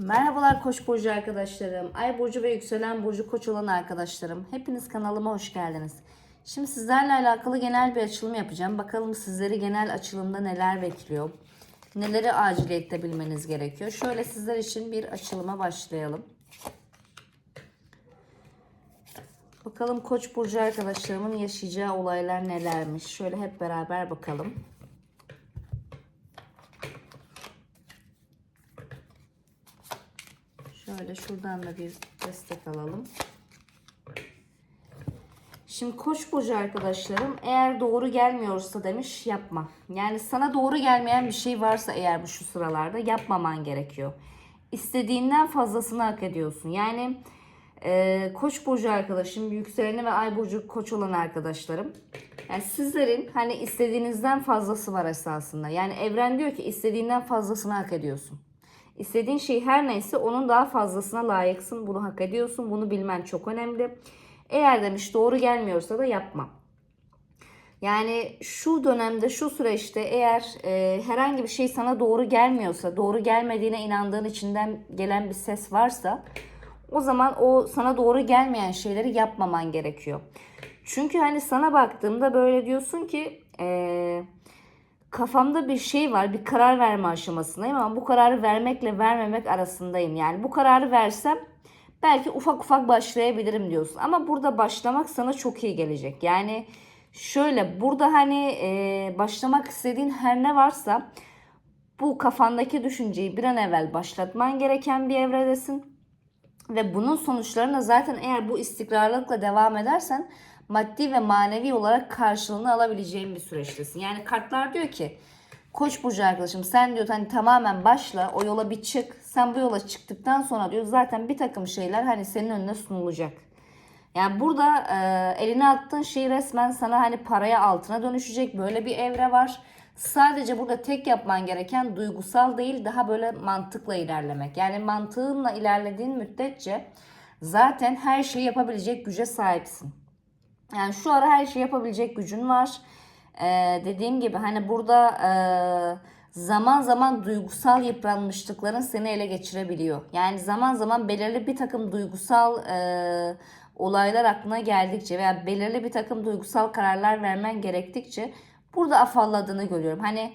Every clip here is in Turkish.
Merhabalar Koç burcu arkadaşlarım. Ay burcu ve yükselen burcu Koç olan arkadaşlarım. Hepiniz kanalıma hoş geldiniz. Şimdi sizlerle alakalı genel bir açılım yapacağım. Bakalım sizleri genel açılımda neler bekliyor? Neleri aciliyette bilmeniz gerekiyor? Şöyle sizler için bir açılıma başlayalım. Bakalım Koç burcu arkadaşlarımın yaşayacağı olaylar nelermiş? Şöyle hep beraber bakalım. Şöyle şuradan da bir destek alalım. Şimdi koç burcu arkadaşlarım eğer doğru gelmiyorsa demiş yapma. Yani sana doğru gelmeyen bir şey varsa eğer bu şu sıralarda yapmaman gerekiyor. İstediğinden fazlasını hak ediyorsun. Yani e, koç burcu arkadaşım, yükseleni ve ay burcu koç olan arkadaşlarım. Yani sizlerin hani istediğinizden fazlası var esasında. Yani evren diyor ki istediğinden fazlasını hak ediyorsun. İstediğin şey her neyse onun daha fazlasına layıksın. Bunu hak ediyorsun. Bunu bilmen çok önemli. Eğer demiş doğru gelmiyorsa da yapma. Yani şu dönemde, şu süreçte eğer e, herhangi bir şey sana doğru gelmiyorsa, doğru gelmediğine inandığın içinden gelen bir ses varsa o zaman o sana doğru gelmeyen şeyleri yapmaman gerekiyor. Çünkü hani sana baktığımda böyle diyorsun ki e, kafamda bir şey var, bir karar verme aşamasındayım ama bu kararı vermekle vermemek arasındayım. Yani bu kararı versem belki ufak ufak başlayabilirim diyorsun. Ama burada başlamak sana çok iyi gelecek. Yani şöyle burada hani e, başlamak istediğin her ne varsa bu kafandaki düşünceyi bir an evvel başlatman gereken bir evredesin. Ve bunun sonuçlarını zaten eğer bu istikrarlılıkla devam edersen maddi ve manevi olarak karşılığını alabileceğin bir süreçtesin. Yani kartlar diyor ki Koç burcu arkadaşım sen diyor hani tamamen başla o yola bir çık. Sen bu yola çıktıktan sonra diyor zaten bir takım şeyler hani senin önüne sunulacak. Yani burada e, eline attığın şey resmen sana hani paraya altına dönüşecek böyle bir evre var. Sadece burada tek yapman gereken duygusal değil daha böyle mantıkla ilerlemek. Yani mantığınla ilerlediğin müddetçe zaten her şeyi yapabilecek güce sahipsin. Yani şu ara her şeyi yapabilecek gücün var. Ee, dediğim gibi hani burada e, zaman zaman duygusal yıpranmışlıkların seni ele geçirebiliyor. Yani zaman zaman belirli bir takım duygusal e, olaylar aklına geldikçe veya belirli bir takım duygusal kararlar vermen gerektikçe burada afalladığını görüyorum. Hani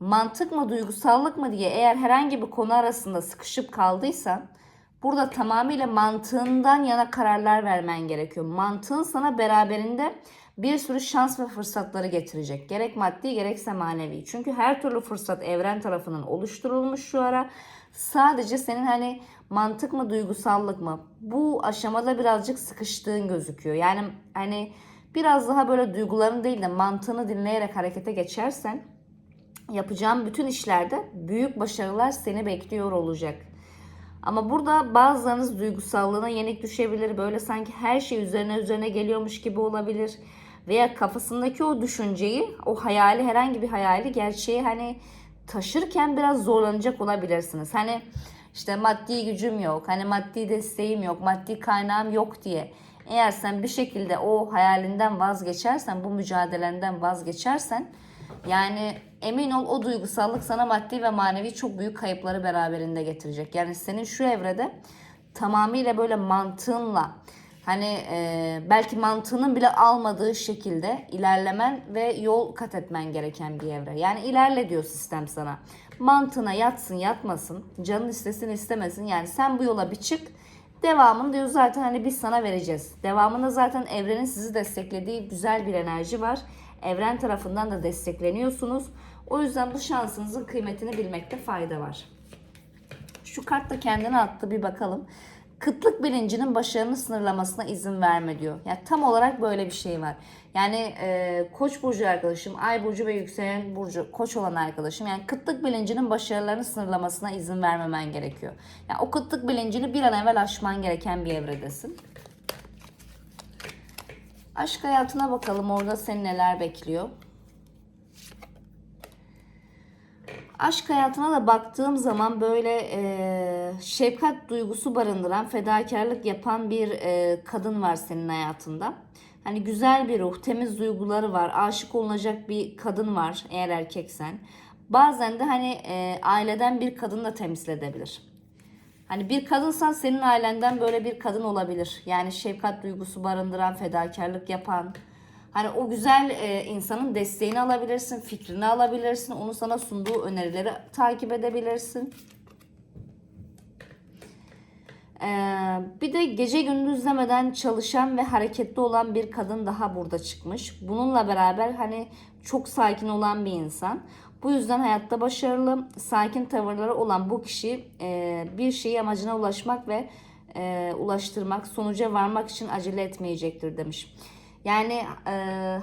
mantık mı duygusallık mı diye eğer herhangi bir konu arasında sıkışıp kaldıysan burada tamamıyla mantığından yana kararlar vermen gerekiyor. Mantığın sana beraberinde bir sürü şans ve fırsatları getirecek. Gerek maddi gerekse manevi. Çünkü her türlü fırsat evren tarafından oluşturulmuş şu ara. Sadece senin hani mantık mı duygusallık mı bu aşamada birazcık sıkıştığın gözüküyor. Yani hani biraz daha böyle duyguların değil de mantığını dinleyerek harekete geçersen yapacağın bütün işlerde büyük başarılar seni bekliyor olacak. Ama burada bazılarınız duygusallığına yenik düşebilir. Böyle sanki her şey üzerine üzerine geliyormuş gibi olabilir. Veya kafasındaki o düşünceyi, o hayali, herhangi bir hayali gerçeğe hani taşırken biraz zorlanacak olabilirsiniz. Hani işte maddi gücüm yok, hani maddi desteğim yok, maddi kaynağım yok diye. Eğer sen bir şekilde o hayalinden vazgeçersen, bu mücadelenden vazgeçersen yani emin ol o duygusallık sana maddi ve manevi çok büyük kayıpları beraberinde getirecek. Yani senin şu evrede tamamıyla böyle mantığınla hani e, belki mantığının bile almadığı şekilde ilerlemen ve yol kat etmen gereken bir evre. Yani ilerle diyor sistem sana. Mantığına yatsın yatmasın, canın istesin istemesin. Yani sen bu yola bir çık. Devamını diyor zaten hani biz sana vereceğiz. Devamında zaten evrenin sizi desteklediği güzel bir enerji var. Evren tarafından da destekleniyorsunuz. O yüzden bu şansınızın kıymetini bilmekte fayda var. Şu kart da kendine attı bir bakalım. Kıtlık bilincinin başarının sınırlamasına izin verme diyor. Yani tam olarak böyle bir şey var. Yani e, koç burcu arkadaşım, ay burcu ve yükselen burcu koç olan arkadaşım. Yani kıtlık bilincinin başarılarını sınırlamasına izin vermemen gerekiyor. Yani o kıtlık bilincini bir an evvel aşman gereken bir evredesin. Aşk hayatına bakalım orada seni neler bekliyor. Aşk hayatına da baktığım zaman böyle e, şefkat duygusu barındıran, fedakarlık yapan bir e, kadın var senin hayatında. Hani güzel bir ruh, temiz duyguları var, aşık olunacak bir kadın var eğer erkeksen. Bazen de hani e, aileden bir kadın da temsil edebilir. Hani bir kadınsan senin ailenden böyle bir kadın olabilir. Yani şefkat duygusu barındıran, fedakarlık yapan. Hani o güzel e, insanın desteğini alabilirsin, fikrini alabilirsin. Onu sana sunduğu önerileri takip edebilirsin. Ee, bir de gece gündüz demeden çalışan ve hareketli olan bir kadın daha burada çıkmış. Bununla beraber hani çok sakin olan bir insan. Bu yüzden hayatta başarılı, sakin tavırları olan bu kişi e, bir şeyi amacına ulaşmak ve e, ulaştırmak, sonuca varmak için acele etmeyecektir demiş. Yani e,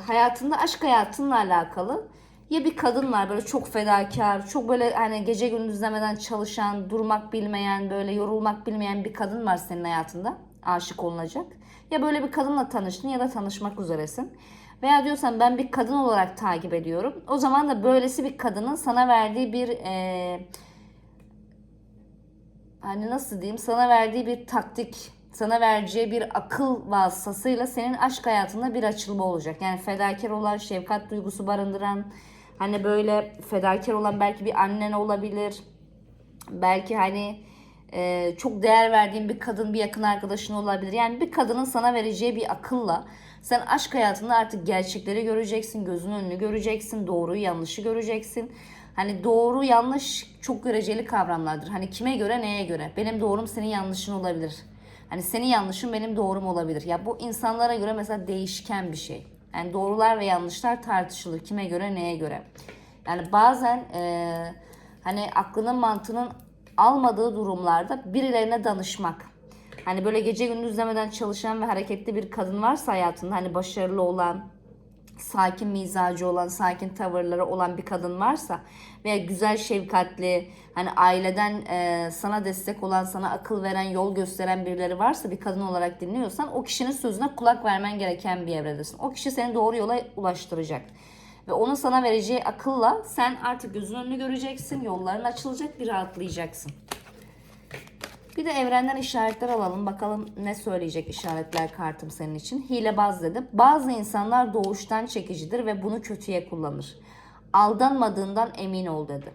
hayatında aşk hayatınla alakalı ya bir kadın var böyle çok fedakar, çok böyle hani gece gündüz demeden çalışan, durmak bilmeyen, böyle yorulmak bilmeyen bir kadın var senin hayatında. Aşık olunacak. Ya böyle bir kadınla tanıştın ya da tanışmak üzeresin. Veya diyorsan ben bir kadın olarak takip ediyorum. O zaman da böylesi bir kadının sana verdiği bir e, hani nasıl diyeyim sana verdiği bir taktik, sana vereceği bir akıl vasıtasıyla senin aşk hayatında bir açılma olacak. Yani fedakar olan, şefkat duygusu barındıran, hani böyle fedakar olan belki bir annen olabilir. Belki hani e, çok değer verdiğin bir kadın, bir yakın arkadaşın olabilir. Yani bir kadının sana vereceği bir akılla sen aşk hayatında artık gerçekleri göreceksin, gözün önünü göreceksin, doğruyu yanlışı göreceksin. Hani doğru yanlış çok göreceli kavramlardır. Hani kime göre neye göre. Benim doğrum senin yanlışın olabilir. Hani senin yanlışın benim doğrum olabilir. Ya bu insanlara göre mesela değişken bir şey. Yani doğrular ve yanlışlar tartışılır. Kime göre neye göre. Yani bazen e, hani aklının mantığının almadığı durumlarda birilerine danışmak. Hani böyle gece gündüz demeden çalışan ve hareketli bir kadın varsa hayatında hani başarılı olan, sakin mizacı olan, sakin tavırları olan bir kadın varsa veya güzel şefkatli, hani aileden e, sana destek olan, sana akıl veren, yol gösteren birileri varsa bir kadın olarak dinliyorsan o kişinin sözüne kulak vermen gereken bir evredesin. O kişi seni doğru yola ulaştıracak. Ve onun sana vereceği akılla sen artık gözün önünü göreceksin, yolların açılacak, bir rahatlayacaksın. Bir de evrenden işaretler alalım. Bakalım ne söyleyecek işaretler kartım senin için. Hilebaz dedi. Bazı insanlar doğuştan çekicidir ve bunu kötüye kullanır. Aldanmadığından emin ol dedi.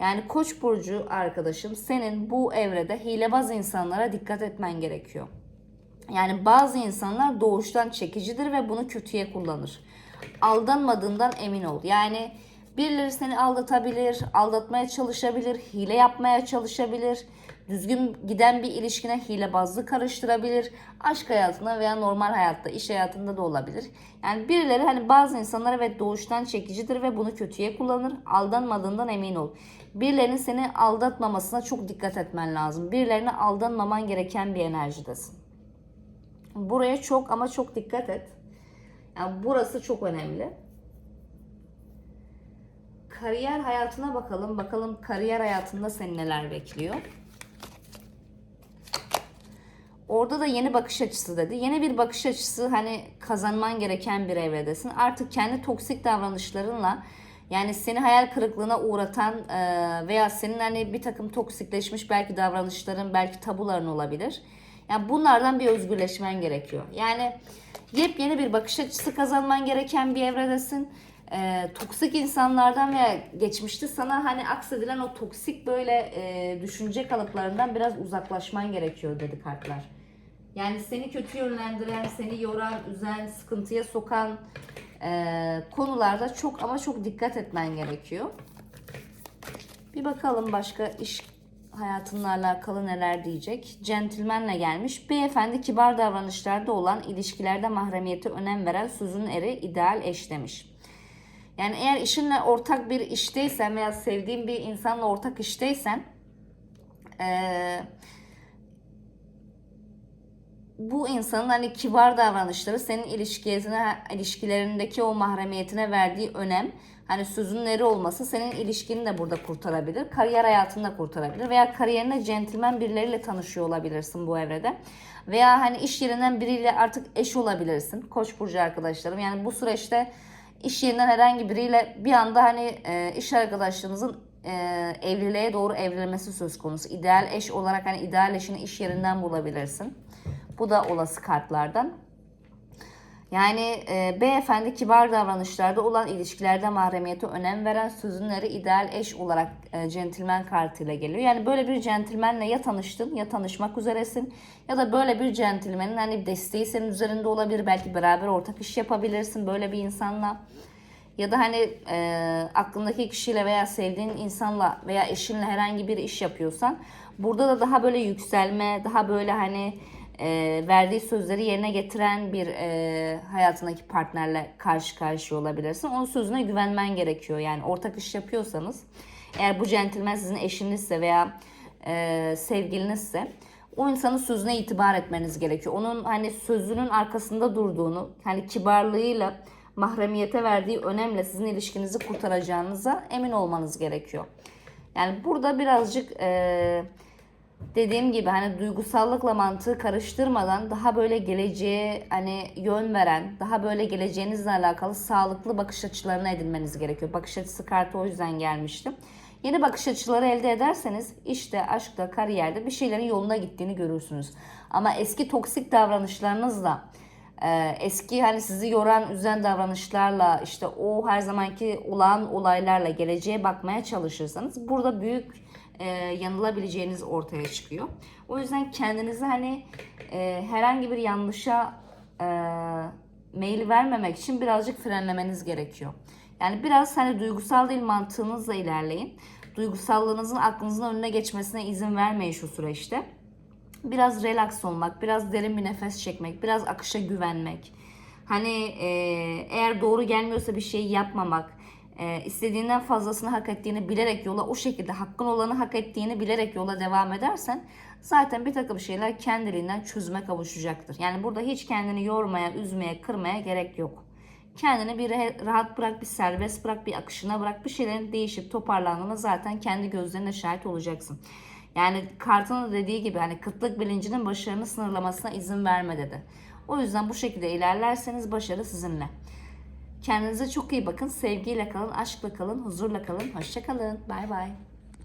Yani Koç burcu arkadaşım senin bu evrede hilebaz insanlara dikkat etmen gerekiyor. Yani bazı insanlar doğuştan çekicidir ve bunu kötüye kullanır. Aldanmadığından emin ol. Yani birileri seni aldatabilir, aldatmaya çalışabilir, hile yapmaya çalışabilir düzgün giden bir ilişkine hilebazlık karıştırabilir. Aşk hayatında veya normal hayatta, iş hayatında da olabilir. Yani birileri hani bazı insanlara evet doğuştan çekicidir ve bunu kötüye kullanır. Aldanmadığından emin ol. Birilerinin seni aldatmamasına çok dikkat etmen lazım. Birilerine aldanmaman gereken bir enerjidesin. Buraya çok ama çok dikkat et. Yani burası çok önemli. Kariyer hayatına bakalım. Bakalım kariyer hayatında seni neler bekliyor. Orada da yeni bakış açısı dedi. Yeni bir bakış açısı hani kazanman gereken bir evredesin. Artık kendi toksik davranışlarınla yani seni hayal kırıklığına uğratan veya senin hani bir takım toksikleşmiş belki davranışların, belki tabuların olabilir. Yani bunlardan bir özgürleşmen gerekiyor. Yani yepyeni bir bakış açısı kazanman gereken bir evredesin. E, toksik insanlardan veya geçmişte sana hani aksedilen o toksik böyle e, düşünce kalıplarından biraz uzaklaşman gerekiyor dedi kartlar. Yani seni kötü yönlendiren, seni yoran, üzen, sıkıntıya sokan e, konularda çok ama çok dikkat etmen gerekiyor. Bir bakalım başka iş hayatınla alakalı neler diyecek. Centilmenle gelmiş. Beyefendi kibar davranışlarda olan ilişkilerde mahremiyete önem veren sözün eri ideal eş demiş. Yani eğer işinle ortak bir işteysen veya sevdiğin bir insanla ortak işteysen eee bu insanın hani kibar davranışları senin ilişkisine, ilişkilerindeki o mahremiyetine verdiği önem hani sözün eri olması senin ilişkini de burada kurtarabilir. Kariyer hayatını da kurtarabilir. Veya kariyerine centilmen birileriyle tanışıyor olabilirsin bu evrede. Veya hani iş yerinden biriyle artık eş olabilirsin. Koç burcu arkadaşlarım. Yani bu süreçte iş yerinden herhangi biriyle bir anda hani e, iş arkadaşlarınızın e, evliliğe doğru evrilmesi söz konusu. İdeal eş olarak hani ideal eşini iş yerinden bulabilirsin. Bu da olası kartlardan. Yani e, beyefendi kibar davranışlarda olan ilişkilerde mahremiyete önem veren sözünleri ideal eş olarak e, centilmen kartıyla geliyor. Yani böyle bir centilmenle ya tanıştın ya tanışmak üzeresin ya da böyle bir centilmenin hani desteği senin üzerinde olabilir. Belki beraber ortak iş yapabilirsin böyle bir insanla. Ya da hani e, aklındaki kişiyle veya sevdiğin insanla veya eşinle herhangi bir iş yapıyorsan burada da daha böyle yükselme, daha böyle hani e, verdiği sözleri yerine getiren bir e, hayatındaki partnerle karşı karşıya olabilirsin. Onun sözüne güvenmen gerekiyor. Yani ortak iş yapıyorsanız eğer bu centilmen sizin eşinizse veya e, sevgilinizse o insanın sözüne itibar etmeniz gerekiyor. Onun hani sözünün arkasında durduğunu, hani kibarlığıyla mahremiyete verdiği önemle sizin ilişkinizi kurtaracağınıza emin olmanız gerekiyor. Yani burada birazcık e, dediğim gibi hani duygusallıkla mantığı karıştırmadan daha böyle geleceğe hani yön veren, daha böyle geleceğinizle alakalı sağlıklı bakış açılarını edinmeniz gerekiyor. Bakış açısı kartı o yüzden gelmiştim. Yeni bakış açıları elde ederseniz işte aşkta, kariyerde bir şeylerin yoluna gittiğini görürsünüz. Ama eski toksik davranışlarınızla ee, eski hani sizi yoran, üzen davranışlarla işte o her zamanki olan olaylarla geleceğe bakmaya çalışırsanız burada büyük e, yanılabileceğiniz ortaya çıkıyor. O yüzden kendinizi hani e, herhangi bir yanlışa e, meyil vermemek için birazcık frenlemeniz gerekiyor. Yani biraz hani duygusal değil mantığınızla ilerleyin. Duygusallığınızın aklınızın önüne geçmesine izin vermeyin şu süreçte biraz relax olmak, biraz derin bir nefes çekmek, biraz akışa güvenmek. Hani e, eğer doğru gelmiyorsa bir şey yapmamak, e, istediğinden fazlasını hak ettiğini bilerek yola o şekilde hakkın olanı hak ettiğini bilerek yola devam edersen zaten bir takım şeyler kendiliğinden çözüme kavuşacaktır. Yani burada hiç kendini yormaya, üzmeye, kırmaya gerek yok. Kendini bir rahat bırak, bir serbest bırak, bir akışına bırak. Bir şeylerin değişip toparlandığına zaten kendi gözlerine şahit olacaksın. Yani kartın da dediği gibi hani kıtlık bilincinin başarını sınırlamasına izin verme dedi. O yüzden bu şekilde ilerlerseniz başarı sizinle. Kendinize çok iyi bakın. Sevgiyle kalın, aşkla kalın, huzurla kalın. Hoşça kalın. Bay bay.